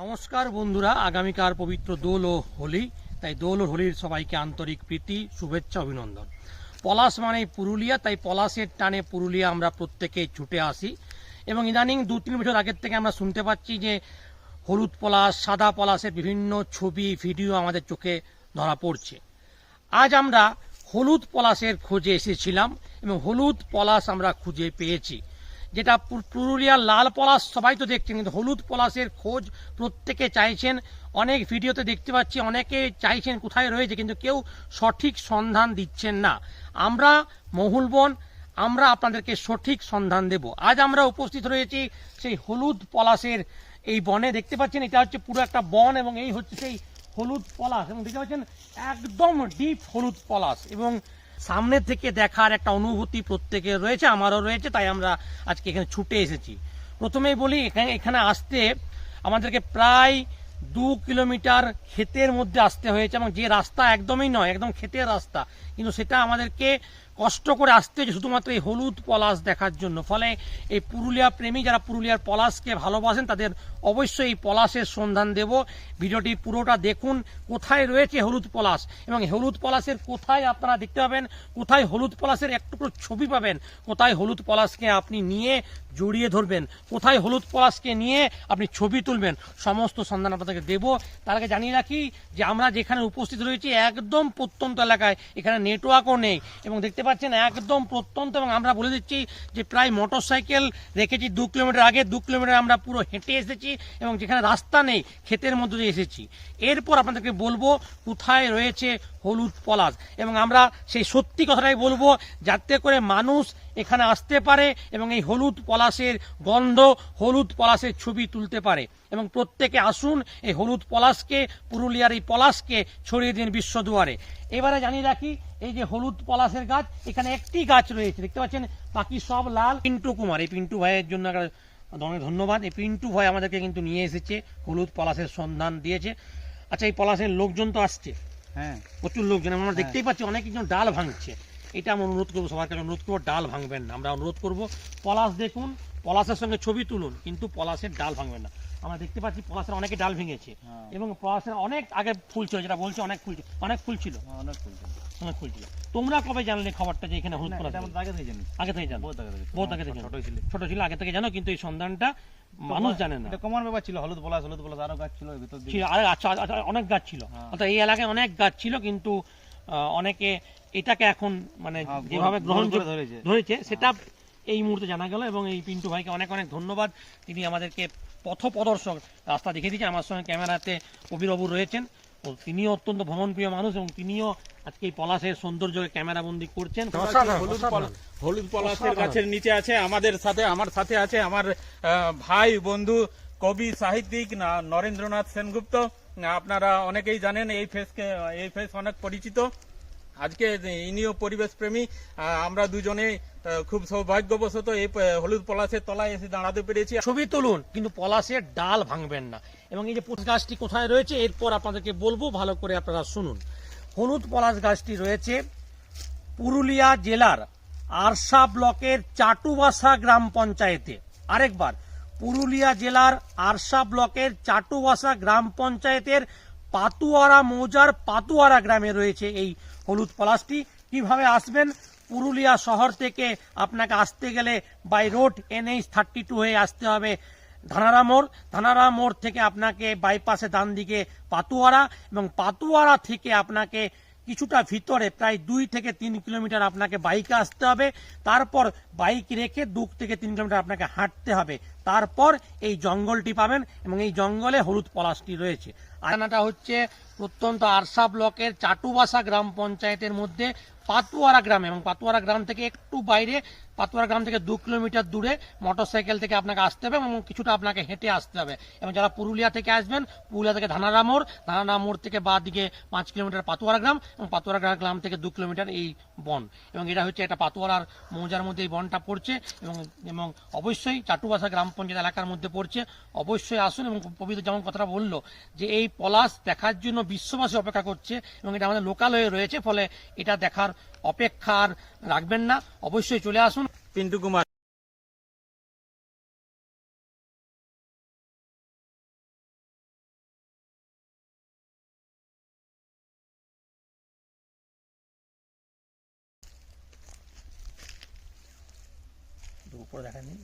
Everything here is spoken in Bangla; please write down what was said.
নমস্কার বন্ধুরা, আগামীকাল পবিত্র দোল ও হোলি, তাই দোল ও হোলির সবাইকে আন্তরিক প্রীতি, শুভেচ্ছা, অভিনন্দন। পলাশ মানে পুরুলিয়া, তাই পলাশের টানে পুরুলিয়া আমরা প্রত্যেকে ছুটে আসি। এবং ইদানিং দু তিন বছর আগের থেকে আমরা শুনতে পাচ্ছি যে, হলুদ পলাশ, সাদা পলাশের বিভিন্ন ছবি, ভিডিও আমাদের চোখে ধরা পড়ছে। আজ আমরা হলুদ পলাশের খোঁজে এসেছিলাম, এবং হলুদ পলাশ আমরা খুঁজে পেয়েছি। যেটা পুরুলিয়ার লাল পলাশ সবাই তো দেখছেন, কিন্তু হলুদ পলাশের খোঁজ প্রত্যেকে চাইছেন। অনেক ভিডিওতে দেখতে পাচ্ছি, অনেকে চাইছেন কোথায় রয়েছে, কিন্তু কেউ সঠিক সন্ধান দিচ্ছেন না। আমরা মহুলবন আমরা আপনাদেরকে সঠিক সন্ধান দেব। আজ আমরা উপস্থিত রয়েছি সেই হলুদ পলাশের এই বনে। দেখতে পাচ্ছেন, এটা হচ্ছে পুরো একটা বন এবং এই হচ্ছে সেই হলুদ পলাশ। এবং দেখতে পাচ্ছেন, একদম ডিপ হলুদ পলাশ। এবং সামনে থেকে দেখার একটা অনুভূতি প্রত্যেকের রয়েছে, আমারও রয়েছে, তাই আমরা আজকে এখানে ছুটে এসেছি। প্রথমেই বলি, এখানে এখানে আসতে আমাদেরকে প্রায় দু কিলোমিটার ক্ষেতের মধ্যে আসতে হয়েছে এবং যে রাস্তা একদমই নয়, একদম ক্ষেতের রাস্তা। কিন্তু সেটা আমাদেরকে কষ্ট করে আসতে হয়েছে শুধুমাত্র এই হলুদ পলাশ দেখার জন্য। ফলে এই পুরুলিয়া প্রেমী যারা পুরুলিয়ার পলাশকে ভালোবাসেন, তাদের অবশ্যই পলাশের সন্ধান দেব। ভিডিওটি পুরোটা দেখুন, কোথায় রয়েছে হলুদ পলাশ? এবং হলুদ পলাশের কোথায় আপনারা দেখতে পাবেন, কোথায় হলুদ পলাশের একটু করে ছবি পাবেন, কোথায় হলুদ পলাশকে আপনি নিয়ে জড়িয়ে ধরবেন, কোথায় হলুদ পলাশকে নিয়ে আপনি ছবি তুলবেন, সমস্ত সন্ধান আপনাদেরকে দেব। তার আগে জানিয়ে রাখি যে আমরা যেখানে উপস্থিত রয়েছি, একদম প্রত্যন্ত এলাকায়, এখানে নেটওয়ার্কও নেই। এবং দেখতে পাচ্ছেন, একদম প্রত্যন্ত এবং আমরা বলে দিচ্ছি যে প্রায় মোটর সাইকেল রেখেছি দু কিলোমিটার আগে, দু কিলোমিটার আমরা পুরো হেঁটে এসেছি। এবং যেখানে রাস্তা নেই, ক্ষেতের মধ্যে দিয়ে এসেছি। এরপর আপনাদেরকে বলব, কোথায় রয়েছে হলুদ পলাশ? এবং আমরা সেই সত্যি কথাটাই বলব, যাতে করে মানুষ এখানে আসতে পারে এবং এই হলুদ পলাশের গন্ধ হলুদ পলাশের ছবি তুলতে পারে। এবং প্রত্যেকে আসুন এই হলুদ পলাশকে, পুরুলিয়ার এই পলাশকে ছড়িয়ে দিন বিশ্ব দুয়ারে। এবারে জানিয়ে রাখি, এই যে হলুদ পলাশের গাছ, এখানে একটি গাছ রয়েছে, দেখতে পাচ্ছেন? বাকি সব লাল। পিন্টু কুমার, এই পিন্টু ভাইয়ের জন্য একটা অনেক ধন্যবাদ। এই পিন্টু ভাই আমাদেরকে কিন্তু নিয়ে এসেছে হলুদ পলাশের সন্ধান দিয়েছে। আচ্ছা এই পলাশের লোকজন তো আসছে। হ্যাঁ। প্রচুর লোকজন আমরা দেখতেই পাচ্ছি অনেকজন ডাল ভাঙছে। এটা আমরা অনুরোধ করব সবার কাছে অনুরোধ করব ডাল ভাঙবেন না। আমরা অনুরোধ করব পলাশ দেখুন পলাশের সঙ্গে ছবি তুলুন কিন্তু পলাশের ডাল ভাঙবেন না। আমরা দেখতে পাচ্ছি পলাশের অনেকে ডাল ভেঙেছে। হ্যাঁ। এবং পলাশের অনেক আগে ফুল ছিল যেটা বলছে অনেক ফুল ছিল। অনেক ফুল ছিল। অনেক ফুলছে অনেক ফুল ছিল। তোমরা কবে জানলে খবরটা যে এখানে হলুদ পলাশ আগে থেকে জানি। আগে থেকে জানো? বহুত আগে থেকে ছোট ছিল। ছোট ছিল আগে থেকে জানো কিন্তু এই সন্ধানটা মানুষ জানে না। এটা কমন ব্যাপার ছিল হলুদ পলাশ হলুদ পলাশ আরও গাছ ছিল ভিতর ছিল আর আচ্ছা অনেক গাছ ছিল। হ্যাঁ। অর্থাৎ এই এলাকায় অনেক গাছ ছিল কিন্তু অনেকে এটাকে এখন মানে হ্যাঁ, যেভাবে গ্রহণ গ্রহণ করে ধরেছে। ধরেছে সেটা এই মুহূর্তে জানা গেল এবং এই পিন্টু ভাইকে অনেক অনেক ধন্যবাদ। তিনি আমাদেরকে পথ প্রদর্শক রাস্তা দেখিয়ে দিয়েছেন। আমার সঙ্গে ক্যামেরাতে কবিরবাবু রয়েছেন ও তিনিও অত্যন্ত ভ্রমণপ্রিয় মানুষ এবং তিনিও আজকে এই পলাশের সৌন্দর্যকে ক্যামেরা বন্দি করছেন হলুদ পলা- হলুদ পলাশের গাছের নিচে আছে আমাদের সাথে আমার সাথে আছে আমার আহ, ভাই বন্ধু কবি সাহিত্যিক না- নরেন্দ্রনাথ সেনগুপ্ত। না, আপনারা অনেকেই জানেন এই ফেসকে এই ফেস অনেক পরিচিত। আজকে ইনিও পরিবেশ প্রেমী আমরা দুজনে খুব সৌভাগ্যবশত এই হলুদ পলাশের তলায় এসে দাঁড়াতে পেরেছি। ছবি তুলুন, কিন্তু পলাশের ডাল ভাঙবেন না। এবং এই যে গাছটি কোথায় রয়েছে, এরপর আপনাদেরকে বলব, ভালো করে আপনারা শুনুন। হলুদ পলাশ গাছটি রয়েছে পুরুলিয়া জেলার আরসা ব্লকের চাটুবাসা গ্রাম পঞ্চায়েতে। আরেকবার, পুরুলিয়া জেলার আরসা ব্লকের চাটুবাসা গ্রাম পঞ্চায়েতের পাতুয়ারা মৌজার পাতুয়ারা গ্রামে রয়েছে এই হলুদ পলাশটি। কীভাবে আসবেন? পুরুলিয়া শহর থেকে আপনাকে আসতে গেলে by road NH thirty two হয়ে আসতে হবে ধানারা মোড়। ধানারা মোড় থেকে আপনাকে বাইপাসে ডান দিকে পাতুয়ারা এবং পাতুয়ারা থেকে আপনাকে কিছুটা ভিতরে, প্রায় দুই থেকে তিন কিলোমিটার আপনাকে বাইকে আসতে হবে। তারপর বাইক রেখে দু থেকে তিন কিলোমিটার আপনাকে হাঁটতে হবে। তারপর এই জঙ্গলটি পাবেন এবং এই জঙ্গলে হলুদ পলাশটি রয়েছে। আনাটা হচ্ছে প্রত্যন্ত আরসা ব্লকের চাটুবাসা গ্রাম পঞ্চায়েতের মধ্যে পাতুয়ারা গ্রামে এবং পাতুয়ারা গ্রাম থেকে একটু বাইরে পাতুয়ারা গ্রাম থেকে দু কিলোমিটার দূরে মোটরসাইকেল থেকে আপনাকে আসতে হবে এবং কিছুটা আপনাকে হেঁটে আসতে হবে। এবং যারা পুরুলিয়া থেকে আসবেন, পুরুলিয়া থেকে ধানারা মোড় থেকে বা দিকে পাঁচ কিলোমিটার পাতুয়ারা গ্রাম এবং পাতুয়ারা গ্রাম থেকে দু কিলোমিটার এই বন। এবং এটা হচ্ছে এটা পাতুয়ারার মৌজার মধ্যে এই বনটা পড়ছে এবং এবং অবশ্যই চাটুবাসা গ্রাম পঞ্চায়েত এলাকার মধ্যে পড়ছে। অবশ্যই আসুন এবং পবিত্র যেমন কথাটা বলল যে এই পলাশ দেখার জন্য বিশ্ববাসী অপেক্ষা করছে এবং এটা আমাদের লোকাল হয়ে রয়েছে, ফলে এটা দেখার অপেক্ষার রাখবেন না। অবশ্যই চলে আসুন। পিন্টু কুমার। দেখেন দেখা নেই